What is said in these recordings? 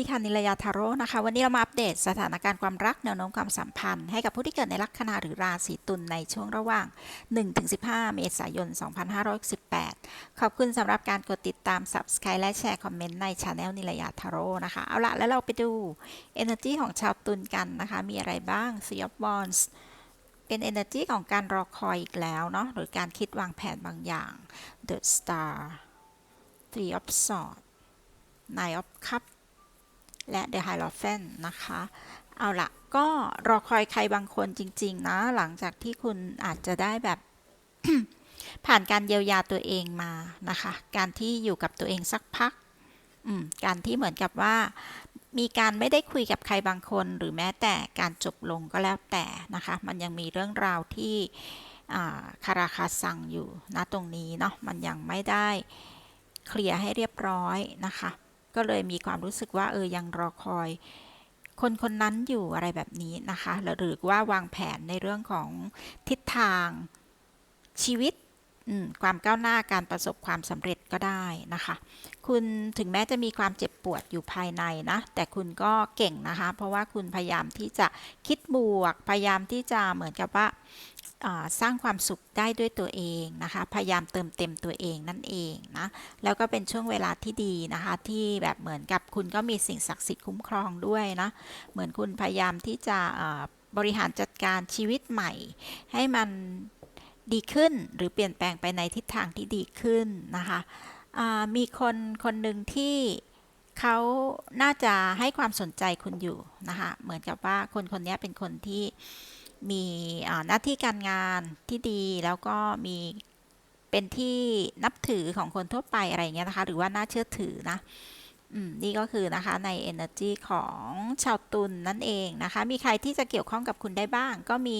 สวัสดีค่ะนิลยาทาโร่นะคะ วันนี้เรามาอัปเดตสถานการณ์ความรักแนวโน้มความสัมพันธ์ ให้กับผู้ที่เกิดในลัคนาหรือราศีตุลในช่วงระหว่าง 1-15 เมษายน 2518 ขอบคุณสำหรับการกดติดตาม Subscribe และแชร์คอมเมนต์ในช anel นิลยาทาโร่นะคะ เอาละแล้วเราไปดู Energy ของชาวตุลกันนะคะ มีอะไรบ้าง Three of Wands เป็น Energy ของการรอคอยอีกแล้วเนาะหรือการคิดวางแผนบางอย่าง The Star Three of Swords Nine of Cups และ The Hierophant นะคะ เอาละก็รอคอยใครบางคนจริง ๆ นะ หลังจากที่คุณอาจจะได้แบบผ่านการเยียวยาตัวเองมานะคะ การที่อยู่กับตัวเองสักพัก การที่เหมือนกับว่า มีการไม่ได้คุยกับใครบางคน หรือแม้แต่การจบลงก็แล้วแต่นะคะ มันยังมีเรื่องราวที่คาราคาซังอยู่นะตรงนี้เนาะ มันยังไม่ได้เคลียร์ให้เรียบร้อยนะคะ ก็เลยมีความรู้สึกว่าเออยังรอคอย คนคนนั้นอยู่อะไรแบบนี้นะคะ หรือว่าวางแผนในเรื่องของทิศทางชีวิต ความก้าวหน้าการประสบความสำเร็จก็ได้นะคะ คุณถึงแม้จะมีความเจ็บปวดอยู่ภายในนะ แต่คุณก็เก่งนะคะ เพราะว่าคุณพยายามที่จะคิดบวก พยายามที่จะเหมือนกับว่าสร้างความสุขได้ด้วยตัวเองนะคะ พยายามเติมเต็มตัวเองนั่นเองนะ แล้วก็เป็นช่วงเวลาที่ดีนะคะ ที่แบบเหมือนกับคุณก็มีสิ่งศักดิ์สิทธิ์คุ้มครองด้วยนะ เหมือนคุณพยายามที่จะบริหารจัดการชีวิตใหม่ ให้มัน ดีขึ้นหรือเปลี่ยนแปลงไปในทิศทางที่ดีขึ้นนะคะมีคนคนหนึ่งที่เขาน่าจะให้ความสนใจคุณอยู่นะคะเหมือนกับว่าคนคนนี้เป็นคนที่มีหน้าที่การงานที่ดีแล้วก็มีเป็นที่นับถือของคนทั่วไปอะไรเงี้ยนะคะ หรือว่าน่าเชื่อถือนะอนี่ก็คือนะคะใน energy ของชาวตุลนนั่นเองนะคะ มีใครที่จะเกี่ยวข้องกับคุณได้บ้าง ก็มี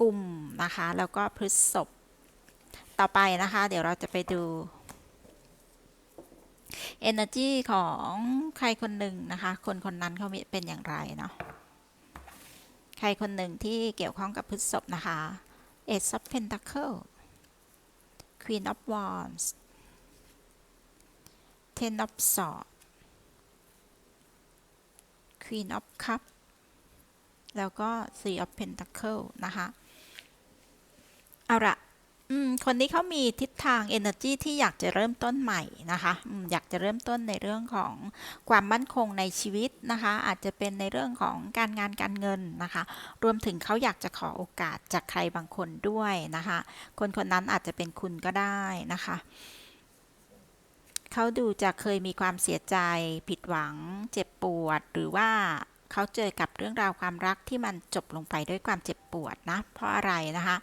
กลุ่มนะคะ แล้วก็พฤษภต่อไปนะคะ เดี๋ยวเราจะไปดู energy ของใครคนหนึ่งนะคะ คนคนนั้นเขาเป็นอย่างไรเนาะใครคนหนึ่งที่เกี่ยวข้องกับพฤษภนะคะ Ace of Pentacle Queen of Wands Ten of Swords Queen of Cup แล้วก็ Three of Pentacle นะคะ เอาละคนนี้เขามีทิศทาง energy ที่อยากจะเริ่มต้นใหม่นะคะอยากจะเริ่มต้นในเรื่องของความมั่นคงในชีวิตนะคะ อาจจะเป็นในเรื่องของการงานการเงินนะคะ รวมถึงเขาอยากจะขอโอกาสจากใครบางคนด้วยนะคะ คนคนนั้นอาจจะเป็นคุณก็ได้นะคะเขาดูจะเคยมีความเสียใจ ผิดหวัง เจ็บปวด หรือว่าเขาเจอกับเรื่องราวความรักที่มันจบลงไปด้วยความเจ็บปวดนะ เพราะอะไรนะคะ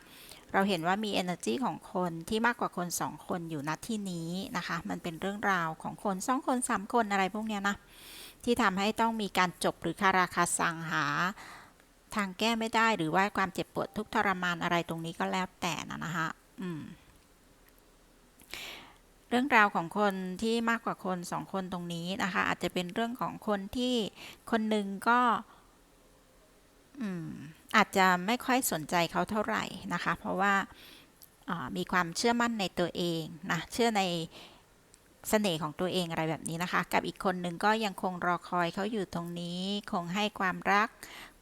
เราเห็นว่ามี energy ของคนที่มากกว่าคนสองคนอยู่ณที่นี้นะคะ มันเป็นเรื่องราวของคนสองคนสามคนอะไรพวกเนี้ยนะ ที่ทำให้ต้องมีการจบหรือคาราคาซังหาทางแก้ไม่ได้หรือว่าความเจ็บปวดทุกทรมานอะไรตรงนี้ก็แล้วแต่นะนะคะอืมเรื่องราวของคนที่มากกว่าคนสองคนตรงนี้นะคะ อาจจะเป็นเรื่องของคนที่คนหนึ่งก็ อืม อาจจะไม่ค่อยสนใจเขาเท่าไหร่นะคะ เพราะว่ามีความเชื่อมั่นในตัวเองนะ เชื่อในเสน่ห์ของตัวเองอะไรแบบนี้นะคะ กับอีกคนหนึ่งก็ยังคงรอคอยเขาอยู่ตรงนี้ คงให้ความรัก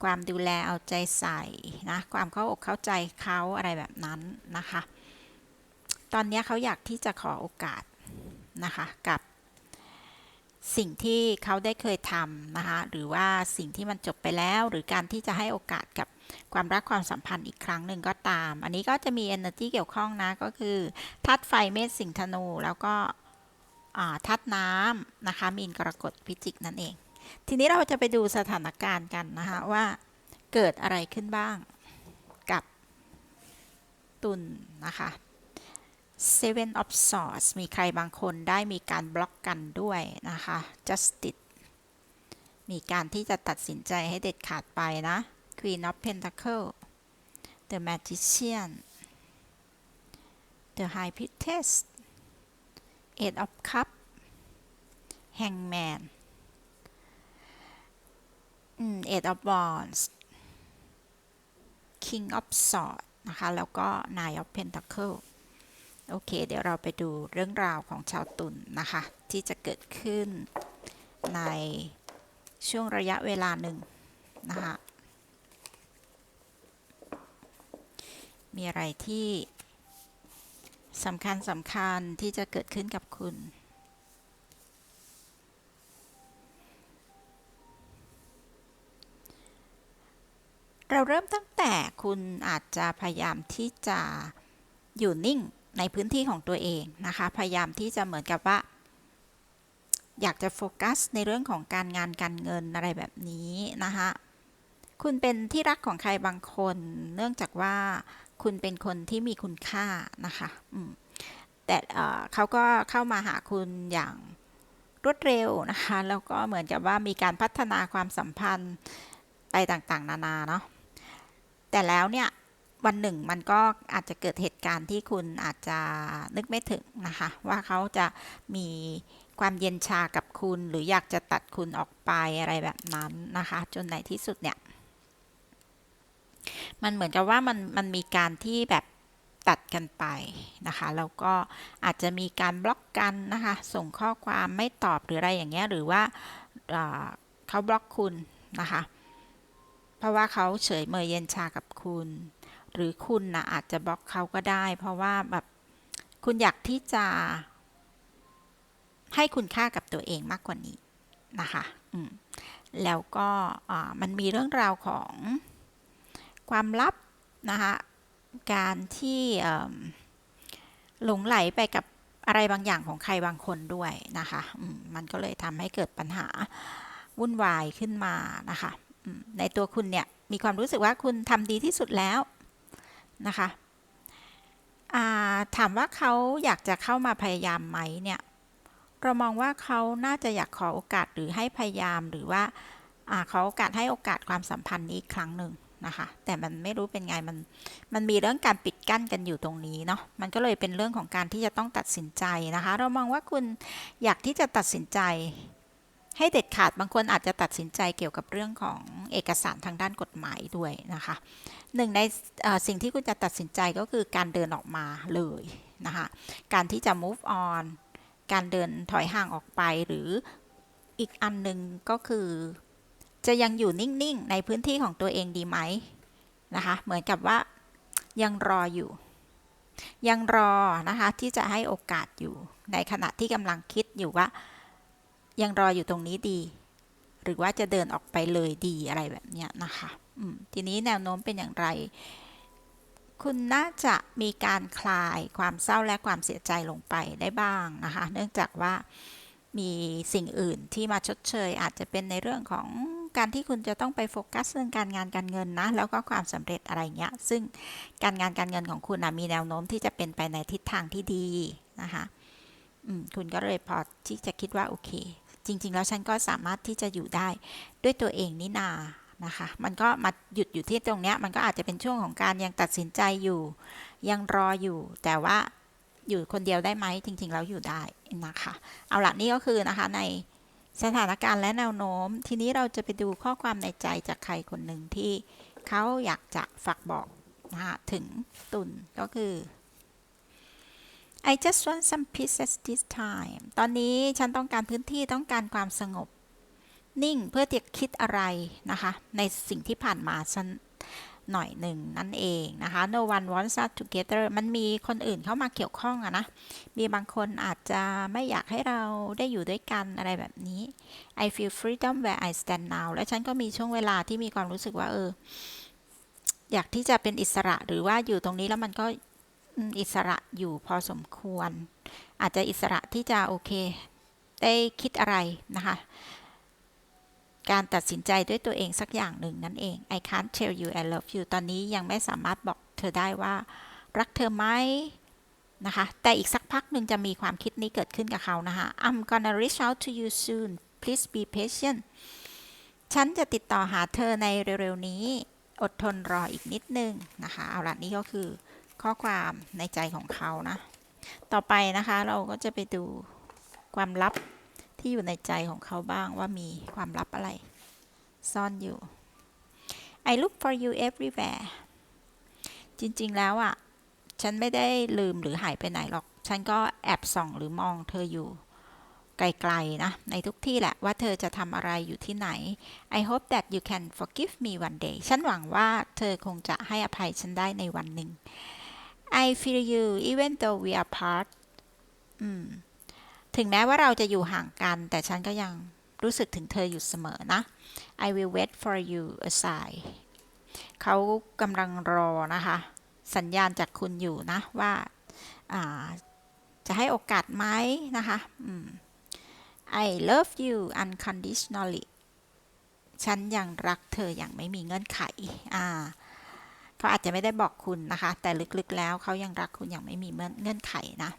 ความดูแลเอาใจใส่นะ ความเข้าอกเข้าใจเขาอะไรแบบนั้นนะคะ ตอนนี้เขาอยากที่จะขอโอกาสนะคะกับสิ่งที่เขาได้เคยทำนะคะ หรือว่าสิ่งที่มันจบไปแล้ว หรือการที่จะให้โอกาสกับ ความรักความสัมพันธ์อีกครั้งหนึ่งก็ตาม อันนี้ก็จะมี energy เกี่ยวข้องนะ ก็คือธาตุไฟเมษสิงห์ธนู แล้วก็อ่าธาตุน้ำนะคะ มีนกรกฎพิจิกนั่นเอง ทีนี้เราจะไปดูสถานการณ์กันนะคะ ว่าเกิดอะไรขึ้นบ้างกับตุลนะคะ Seven of Swords มีใครบางคนได้มีการบล็อกกันด้วยนะคะ Justice มีการที่จะตัดสินใจให้เด็ดขาดไปนะ Queen of Pentacles The Magician The High Priestess Eight of Cups Hangman อืม Eight of Wands King of Swords นะคะ แล้วก็ Nine of Pentacles โอเค เดี๋ยวเราไปดูเรื่องราวของชาวตุลนนะคะ ที่จะเกิดขึ้นในช่วงระยะเวลาหนึ่งนะคะ มีอะไรที่สำคัญสำคัญที่จะเกิดขึ้นกับคุณ เราเริ่มตั้งแต่คุณอาจจะพยายามที่จะอยู่นิ่งในพื้นที่ของตัวเองนะคะ พยายามที่จะเหมือนกับว่า อยากจะโฟกัสในเรื่องของการงานการเงินอะไรแบบนี้นะคะ คุณเป็นที่รักของใครบางคน เนื่องจากว่าคุณเป็นคนที่มีคุณค่านะคะแต่เอ่อเขาก็เข้ามาหาคุณอย่างรวดเร็วนะคะ แล้วก็เหมือนกับว่ามีการพัฒนาความสัมพันธ์ไปต่างๆ นานาเนาะ แต่แล้วเนี่ยวันหนึ่งมันก็อาจจะเกิดเหตุการณ์ที่คุณอาจจะนึกไม่ถึงนะคะ ว่าเขาจะมีความเย็นชากับคุณ หรืออยากจะตัดคุณออกไปอะไรแบบนั้นนะคะ จนในที่สุดเนี่ย มันเหมือนกับว่ามันมันมีการที่แบบตัดกันไปนะคะแล้วก็อาจจะมีการบล็อกกันนะคะส่งข้อความไม่ตอบหรืออะไรอย่างเงี้ยหรือว่าเขาบล็อกคุณนะคะเพราะว่าเขาเฉยเมยเย็นชากับคุณ หรือคุณนะอาจจะบล็อกเขาก็ได้ เพราะว่าแบบคุณอยากที่จะ ให้คุณค่ากับตัวเองมากกว่านี้นะคะแล้วก็มันมีเรื่องราวของ ความลับนะคะการที่หลงไหลไปกับอะไรบางอย่างของใครบางคนด้วยนะคะมมันก็เลยทำให้เกิดปัญหาวุ่นวายขึ้นมานะคะในตัวคุณเนี่ยมีความรู้สึกว่าคุณทำดีที่สุดแล้วนะคะาถามว่าเขาอยากจะเข้ามาพยายามไหมเนี่ยเรามองว่าเขาน่าจะอยากขอโอกาสหรือให้พยายามหรือว่าอขอโอกาสให้โอกาสความสัมพันธ์นี้อีกครั้งหนึ่ง นะคะ แต่มันไม่รู้เป็นไงมันมันมีเรื่องการปิดกั้นกันอยู่ตรงนี้เนาะมันก็เลยเป็นเรื่องของการที่จะต้องตัดสินใจนะคะ เรามองว่าคุณอยากที่จะตัดสินใจให้เด็ดขาดบางคนอาจจะตัดสินใจเกี่ยวกับเรื่องของเอกสารทางด้านกฎหมายด้วยนะคะหนึ่งในสิ่งที่คุณจะตัดสินใจก็คือการเดินออกมาเลยนะคะการที่จะ move on การเดินถอยห่างออกไปหรืออีกอันหนึ่งก็คือ จะยังอยู่นิ่งๆ ในพื้นที่ของตัวเองดีไหมนะคะ เหมือนกับว่ายังรออยู่ ยังรอนะคะที่จะให้โอกาสอยู่ในขณะที่กำลังคิดอยู่ว่า ยังรออยู่ตรงนี้ดี หรือว่าจะเดินออกไปเลยดีอะไรแบบนี้นะคะทีนี้แนวโน้มเป็นอย่างไร คุณน่าจะมีการคลายความเศร้าและความเสียใจลงไปได้บ้างนะคะ เนื่องจากว่ามีสิ่งอื่นที่มาชดเชยอาจจะเป็นในเรื่องของ การที่คุณจะต้องไปโฟกัสเรื่องการงานการเงินนะ แล้วก็ความสำเร็จอะไรเงี้ย ซึ่งการงานการเงินของคุณนะมีแนวโน้มที่จะเป็นไปในทิศทางที่ดีนะคะคุณก็เลยพอที่จะคิดว่าโอเค จริง ๆ แล้วฉันก็สามารถที่จะอยู่ได้ด้วยตัวเองนี่นานะคะ มันก็มาหยุดอยู่ที่ตรงเนี้ย มันก็อาจจะเป็นช่วงของการยังตัดสินใจอยู่ ยังรออยู่ แต่ว่าอยู่คนเดียวได้ไหมจริง ๆ แล้วอยู่ได้นะคะ เอาละนี่ก็คือนะคะใน สถานการณ์และแนวโน้ม ทีนี้เราจะไปดูข้อความในใจจากใครคนหนึ่งที่เขาอยากจะฝากบอกนะคะถึงตุนก็คือ I just want some peace at this time ตอนนี้ฉันต้องการพื้นที่ต้องการความสงบ นิ่งเพื่อจะคิดอะไรนะคะ ในสิ่งที่ผ่านมาฉัน หน่อยหนึ่งนั่นเองนะคะ no one wants us together มันมีคนอื่นเข้ามาเกี่ยวข้องอะนะ มีบางคนอาจจะไม่อยากให้เราได้อยู่ด้วยกันอะไรแบบนี้ I feel freedom where I stand now และฉันก็มีช่วงเวลาที่มีความรู้สึกว่าเออ อยากที่จะเป็นอิสระหรือว่าอยู่ตรงนี้แล้วมันก็อิสระอยู่พอสมควร อาจจะอิสระที่จะโอเค ได้คิดอะไรนะคะ การตัดสินใจด้วยตัวเองสักอย่างหนึ่งนั่นเอง I can't tell you I love you ตอนนี้ยังไม่สามารถบอกเธอได้ว่า รักเธอไหมนะคะ แต่อีกสักพักหนึ่งจะมีความคิดนี้เกิดขึ้นกับเขานะคะ I'm gonna reach out to you soon please be patient ฉันจะติดต่อหาเธอในเร็วๆนี้ อดทนรออีกนิดนึงนะคะ เอาละนี่ก็คือข้อความในใจของเขานะ ต่อไปนะคะเราก็จะไปดูความลับ ที่อยู่ในใจของเขาบ้างว่ามีความลับอะไร ซ่อนอยู่ I look for you everywhere จริง ๆ แล้วอะ ฉันไม่ได้ลืมหรือหายไปไหนหรอก ฉันก็แอบส่องหรือมองเธออยู่ไกลๆนะ ในทุกที่แหละว่าเธอจะทำอะไรอยู่ที่ไหน I hope that you can forgive me one day ฉันหวังว่าเธอคงจะให้อภัยฉันได้ในวันหนึ่ง I feel you even though we are apart อืม ถึงแม้ว่าเราจะอยู่ห่างกัน แต่ฉันก็ยังรู้สึกถึงเธออยู่เสมอนะ I will wait for you aside เขากำลังรอนะคะ สัญญาณจากคุณอยู่นะ ว่าาจะให้โอกาสไหมนะคะ I love you unconditionally ฉันยังรักเธออย่างไม่มีเงื่อนไข อ่าเขาอาจจะไม่ได้บอกคุณนะคะ แต่ลึกๆแล้วเขายังรักคุณอย่างไม่มีเงื่อนไขนะ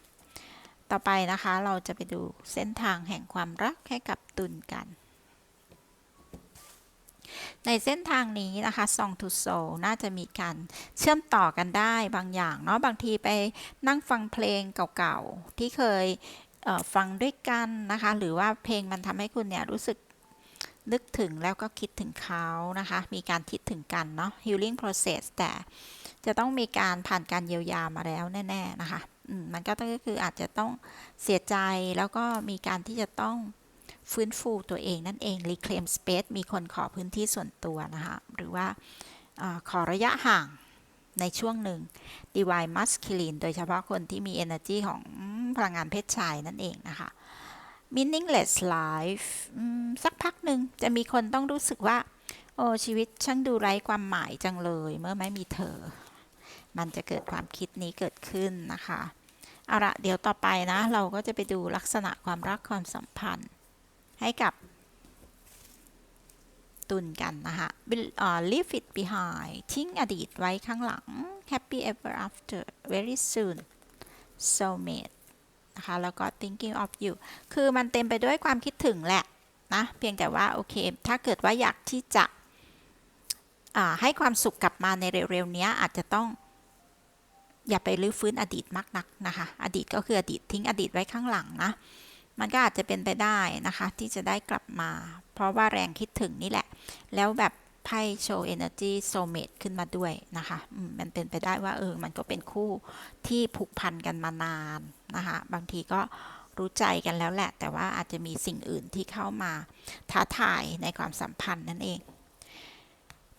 ต่อไปนะคะเราจะไปดูเส้นทางแห่งความรักให้กับตุนกัน ในเส้นทางนี้นะคะ Song to Soul น่าจะมีการเชื่อมต่อกันได้บางอย่างเนาะบางทีไปนั่งฟังเพลงเก่าๆ ที่เคยฟังด้วยกันนะคะ หรือว่าเพลงมันทำให้คุณเนี่ยรู้สึกนึกถึงแล้วก็คิดถึงเขานะคะ มีการคิดถึงกันเนาะ healing process แต่จะต้องมีการผ่านการเยียวยามาแล้วแน่ ๆ นะคะ มันก็ก็คืออาจจะต้องเสียใจแล้วก็มีการที่จะต้องฟื้นฟูตัวเองนั่นเอง reclaim space มีคนขอพื้นที่ส่วนตัวนะคะหรือว่าอขอระยะห่างในช่วงหนึ่ง divine masculine โดยเฉพาะคนที่มี energy ของพลังงานเพศชายนั่นเองนะคะ meaningless life สักพักหนึ่งจะมีคนต้องรู้สึกว่า โอ้ชีวิตช่างดูไร้ความหมายจังเลย เมื่อไม่มีเธอ มันจะเกิดความคิดนี้เกิดขึ้นนะคะ เอาละเดี๋ยวต่อไปนะ เราก็จะไปดูลักษณะความรักความสัมพันธ์ ให้กับตุนกันนะคะ leave it behind ทิ้งอดีตไว้ข้างหลัง happy ever after very soon soulmate นะคะแล้วก็ thinking of you คือมันเต็มไปด้วยความคิดถึงแหละนะ เพียงแต่ว่า โอเค ถ้าเกิดว่าอยากที่จะให้ความสุขกลับมาในเร็วๆนี้อาจจะต้อง อย่าไปลื้อฟื้นอดีตมากนักนะคะ อดีตก็คืออดีตทิ้งอดีตไว้ข้างหลังนะ มันก็อาจจะเป็นไปได้นะคะ ที่จะได้กลับมา เพราะว่าแรงคิดถึงนี่แหละ แล้วแบบไพ่โชว์ energy soulmate ขึ้นมาด้วยนะคะมันเป็นไปได้ว่าเออ มันก็เป็นคู่ที่ผูกพันกันมานานนะคะ บางทีก็รู้ใจกันแล้วแหละ แต่ว่าอาจจะมีสิ่งอื่นที่เข้ามาท้าทายในความสัมพันธ์นั่นเอง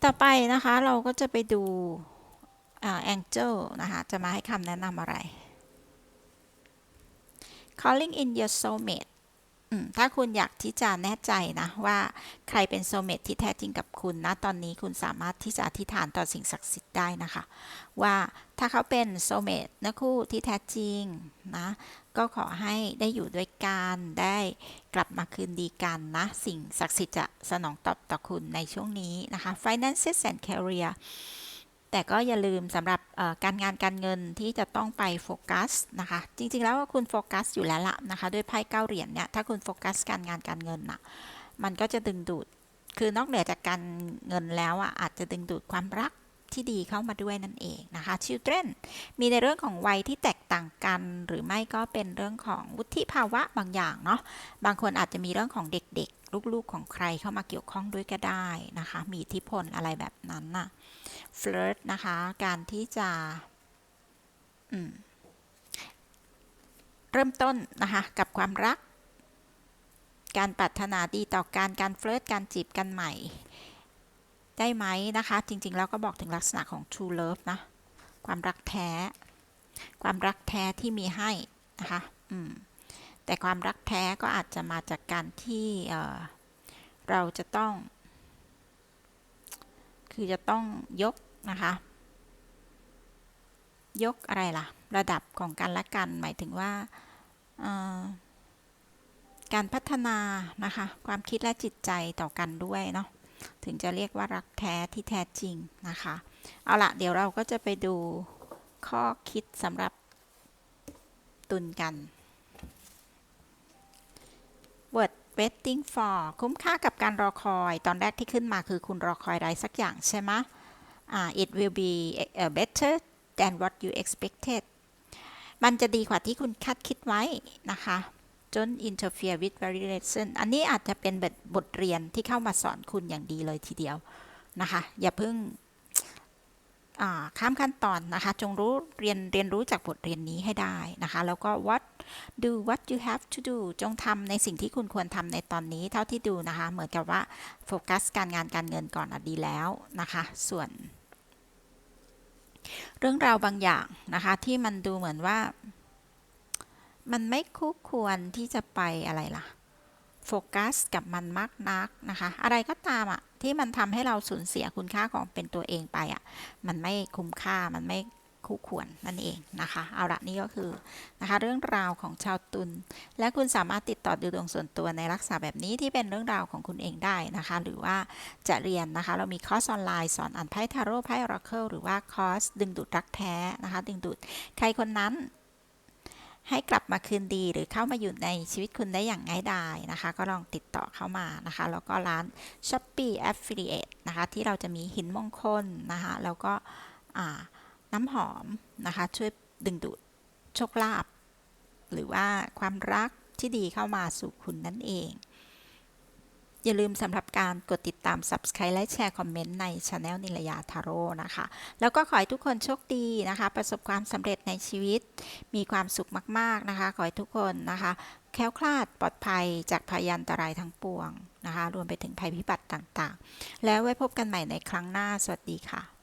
ต่อไปนะคะเราก็จะไปดู แองเจิลนะคะ จะมาให้คำแนะนำอะไร calling in your soulmate ถ้าคุณอยากที่จะแน่ใจนะ ว่าใครเป็นโซเมตที่แท้จริงกับคุณนะ ตอนนี้คุณสามารถที่จะอธิษฐานต่อสิ่งศักดิ์สิทธิ์ได้นะคะ ว่าถ้าเขาเป็นโซเมตนะคู่ที่แท้จริงนะ ก็ขอให้ได้อยู่ด้วยกันได้กลับมาคืนดีกันนะ สิ่งศักดิ์สิทธิ์จะสนองตอบต่อคุณในช่วงนี้นะคะ finances and career แต่ก็อย่าลืมสำหรับการงานการเงินที่จะต้องไปโฟกัสนะคะ จริงๆแล้วคุณโฟกัสอยู่แล้วละนะคะ ด้วยไพ่เก้าเหรียญเนี่ย ถ้าคุณโฟกัสการงานการเงินนะมันก็จะดึงดูด คือนอกเหนือจากการเงินแล้วอะ อาจจะดึงดูดความรักที่ดีเข้ามาด้วยนั่นเองนะคะ children มีในเรื่องของวัยที่แตกต่างกัน หรือไม่ก็เป็นเรื่องของวุฒิภาวะบางอย่างเนาะ บางคนอาจจะมีเรื่องของเด็ก ลูกๆของใครเข้ามาเกี่ยวข้องด้วยก็ได้นะคะ มีอิทธิพลอะไรแบบนั้นน่ะเฟลิร์นะคะ การที่จะเริ่มต้นนะคะ กับความรัก การปรารถนาดีต่อการการเฟลิร์ตการจีบกันใหม่ ได้ไหมนะคะ จริงๆ แล้วก็บอกถึงลักษณะของ true love นะ ความรักแท้ ความรักแท้ที่มีให้นะคะ อืม แต่ความรักแท้ก็อาจจะมาจากการที่เราจะต้อง คือจะต้องยกนะคะ ยกอะไรล่ะ ระดับของกันและกัน หมายถึงว่าการพัฒนานะคะ ความคิดและจิตใจต่อกันด้วยเนาะถึงจะเรียกว่ารักแท้ที่แท้จริงนะคะ เอาละเดี๋ยวเราก็จะไปดูข้อคิดสำหรับตุนกัน word waiting for คุ้มค่ากับการรอคอย ตอนแรกที่ขึ้นมาคือคุณรอคอยอะไรสักอย่างใช่ไหม uh, it will be better than what you expected มันจะดีกว่าที่คุณคาดคิดไว้นะคะ don't interfere with very lesson อันนี้อาจจะเป็นบทเรียนที่เข้ามาสอนคุณอย่างดีเลยทีเดียวนะคะ อย่าเพิ่ง ข้ามขั้นตอนนะคะ จงรู้เรียนเรียนรู้จากบทเรียนนี้ให้ได้นะคะ แล้วก็ what do what you have to do จงทำในสิ่งที่คุณควรทำในตอนนี้เท่าที่ดูนะคะ เหมือนกับว่าโฟกัสการงานการเงินก่อนอดีแล้วนะคะ ส่วน เรื่องราวบางอย่างนะคะ ที่มันดูเหมือนว่า มันไม่คู่ควรที่จะไปอะไรล่ะ โฟกัสกับมันมากนักนะคะ อะไรก็ตามอะ ที่มันทำให้เราสูญเสียคุณค่าของเป็นตัวเองไปอะมันไม่คุ้มค่ามันไม่คู่ควรนั่นเองนะคะ เอาละนี่ก็คือนะคะเรื่องราวของชาวตุลและคุณสามารถติดต่อดูดวงส่วนตัวในลักษณะแบบนี้ที่เป็นเรื่องราวของคุณเองได้นะคะ หรือว่าจะเรียนนะคะ เรามีคอร์สออนไลน์สอนอ่านไพ่ทาโร่ไพ่ออราเคิลหรือว่าคอร์สดึงดูดรักแท้นะคะ ดึงดูดใครคนนั้น ให้กลับมาคืนดีหรือเข้ามาอยู่ในชีวิตคุณได้อย่างง่ายดายนะคะ ก็ลองติดต่อเข้ามานะคะ แล้วก็ร้าน s h o p e e Affiliate นะคะ ที่เราจะมีหินมงคลนะคะ แล้วก็น้ำหอมนะคะ ช่วยดึงดูดโชคลาภหรือว่าความรักที่ดีเข้ามาสู่คุณนั่นเอง อย่าลืมสำหรับการกดติดตาม Subscribe และแชร์คอมเมนต์ใน Channel นิลยาทาโร่นะคะ แล้วก็ขอให้ทุกคนโชคดีนะคะ ประสบความสำเร็จในชีวิต มีความสุขมาก ๆ นะคะ ขอให้ทุกคนนะคะ แคล้วคลาดปลอดภัยจากพยันตรายทั้งปวงนะคะ รวมไปถึงภัยพิบัติต่างๆ แล้วไว้พบกันใหม่ในครั้งหน้า สวัสดีค่ะ